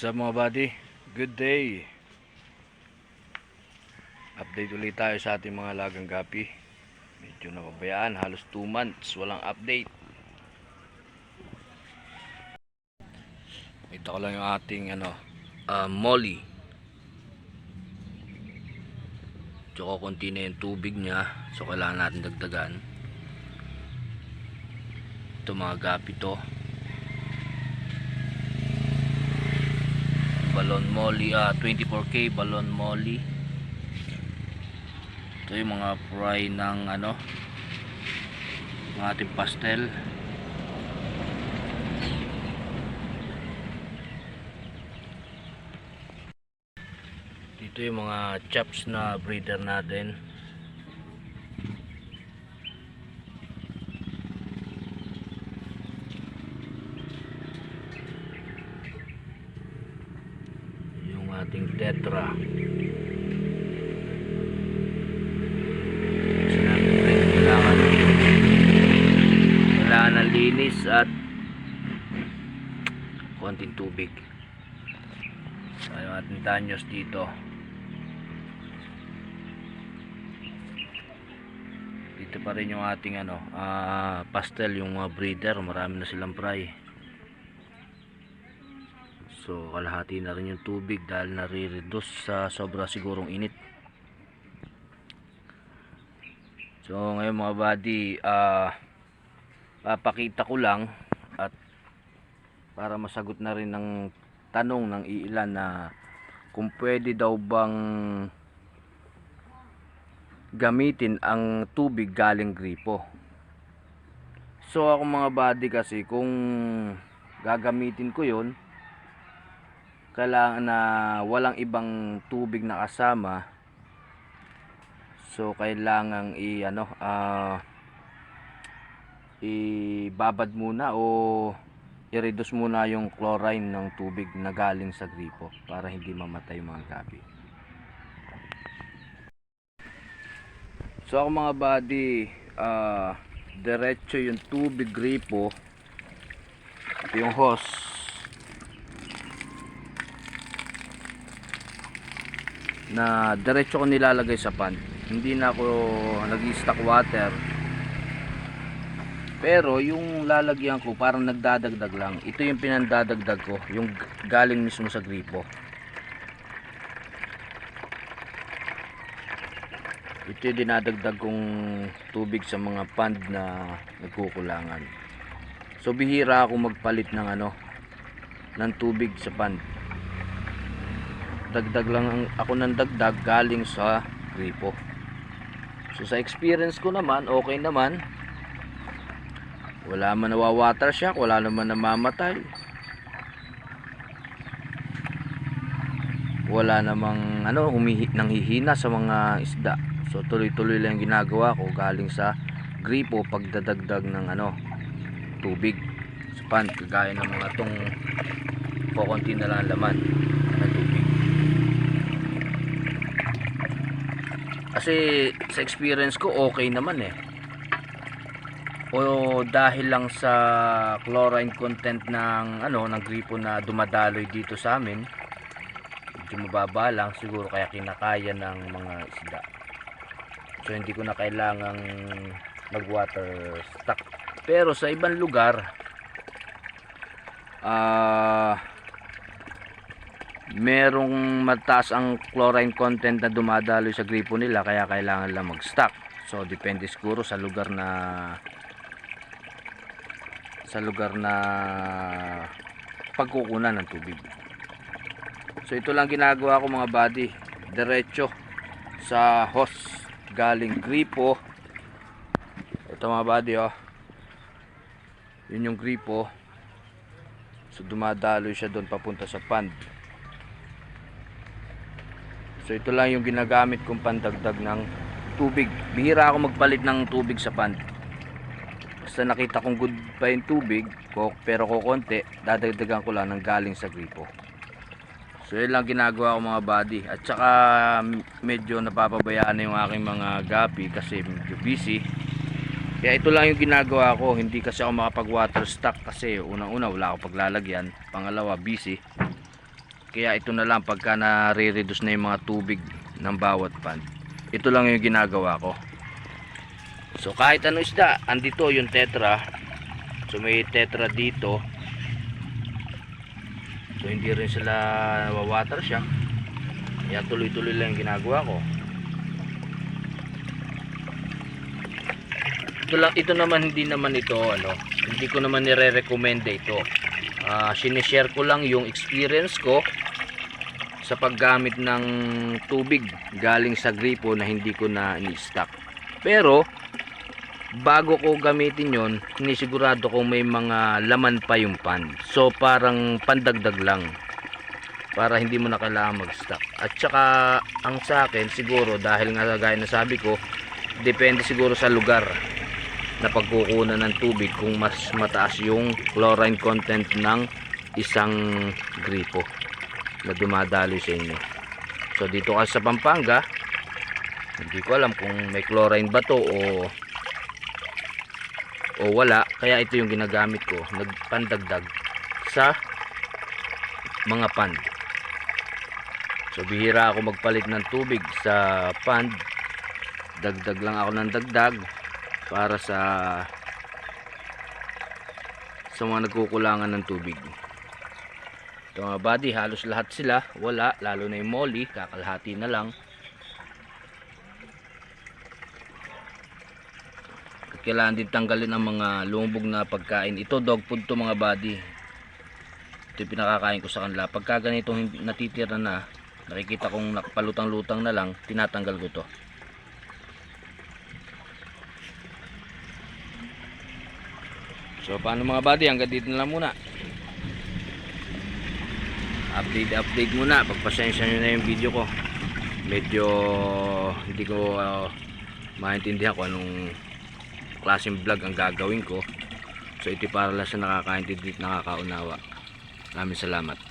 What's up mga buddy? Good day! Update ulit tayo sa ating mga lagang gapi. Medyo napabayaan, halos 2 months, walang update. Ito ko lang yung ating ano, ah, molly. Tsaka konti na yung tubig niya, so kailangan natin dagdagan. Ito mga gapi to. Balon molly ah 24k balon molly. Ito yung mga fry ng ano ng ating pastel. Dito yung mga chops na breeder natin yung ating tetra. Kailangan kailangan ng linis at konting tubig. So yung ating tanyos dito. Dito pa rin yung ating ano ah, pastel yung mga breeder. Marami na silang fry So kalahati na rin yung tubig dahil nare-reduce sa sobra sigurong init. So ngayon mga buddy, ah papakita ko lang at para masagot na rin ng tanong ng iilan na kung pwede daw bang gamitin ang tubig galing gripo. So ako mga buddy kasi kung gagamitin ko 'yon kailangan na walang ibang tubig na kasama. So kailangan i ano ah ibabad muna o i-reduce muna yung chlorine ng tubig na galing sa gripo para hindi mamatay yung mga gabi. So ako mga buddy ah diretso yung tubig gripo. Ito yung hose na diretso ko nilalagay sa pan. Hindi na ako nag-stock water. Pero yung lalagyan ko parang nagdadagdag lang. Ito yung pinandadagdag ko yung galing mismo sa gripo. Ito yung dinadagdag kong tubig sa mga pond na nagkukulangan. So bihira ako magpalit ng ano ng tubig sa pond dagdag lang ang, ako ng dagdag galing sa gripo. So sa experience ko naman, okay naman. Wala man nawawater shock, wala naman namamatay. Wala namang ano, humihi, nanghihina sa mga isda. So tuloy-tuloy lang ginagawa ko galing sa gripo pagdadagdag ng ano, tubig sa pan, kagaya ng mga tong kukunti na lang laman na tubig. Kasi sa experience ko okay naman eh. O dahil lang sa chlorine content ng ano ng gripo na dumadaloy dito sa amin. Medyo mababa lang siguro kaya kinakaya ng mga isda. So hindi ko na kailangang mag-water stock. Pero sa ibang lugar ah merong mataas ang chlorine content na dumadaloy sa gripo nila kaya kailangan lang mag-stock. So depende siguro sa lugar na sa lugar na pagkukunan ng tubig. So ito lang ginagawa ko mga buddy, diretso sa hose galing gripo. Ito mga buddy oh. Yun yung gripo. So dumadaloy siya doon papunta sa pond. So ito lang yung ginagamit kong pandagdag ng tubig. Bihira ako magpalit ng tubig sa pan. Basta nakita kong good pa yung tubig, ko- pero kukonti, dadagdagan ko lang ng galing sa gripo. So yun lang ginagawa ko mga buddy. At saka medyo napapabayaan na yung aking mga gapi kasi medyo busy. Kaya ito lang yung ginagawa ko. Hindi kasi ako makapag water stock kasi unang-una wala ako paglalagyan. Pangalawa busy. Kaya ito na lang pagka nare-reduce na yung mga tubig ng bawat pond. Ito lang yung ginagawa ko. So kahit ano isda, andito yung tetra. So may tetra dito. So hindi rin sila nawawater siya. Kaya tuloy-tuloy lang yung ginagawa ko. Ito, lang, ito naman hindi naman ito ano, hindi ko naman nire-recommend ito. Ah, sinishare ko lang yung experience ko sa paggamit ng tubig galing sa gripo na hindi ko na ni-stock. Pero bago ko gamitin yon, sinisigurado ko may mga laman pa yung pan. So parang pandagdag lang para hindi mo na kailangan mag-stock. At saka ang sa akin siguro dahil nga gaya na sabi ko, depende siguro sa lugar na pagkukunan ng tubig kung mas mataas yung chlorine content ng isang gripo na dumadaloy sa inyo. So dito kasi sa Pampanga, hindi ko alam kung may chlorine ba to o o wala, kaya ito yung ginagamit ko, nagpandagdag sa mga pond. So bihira ako magpalit ng tubig sa pond. Dagdag lang ako ng dagdag para sa sa mga nagkukulangan ng tubig. Ito mga buddy, halos lahat sila wala, lalo na yung molly, kakalahati na lang. At Kailangan din tanggalin ang mga lumubog na pagkain. Ito dog food to mga buddy. Ito yung pinakakain ko sa kanila. Pagka ganitong natitira na, nakikita kong nakapalutang-lutang na lang, tinatanggal ko to. So paano mga buddy, hanggang dito na lang muna. Update update muna, pagpasensya nyo na yung video ko. Medyo hindi ko uh, maintindihan kung anong klaseng vlog ang gagawin ko. So ito para lang sa nakakaintindi at nakakaunawa. Maraming salamat.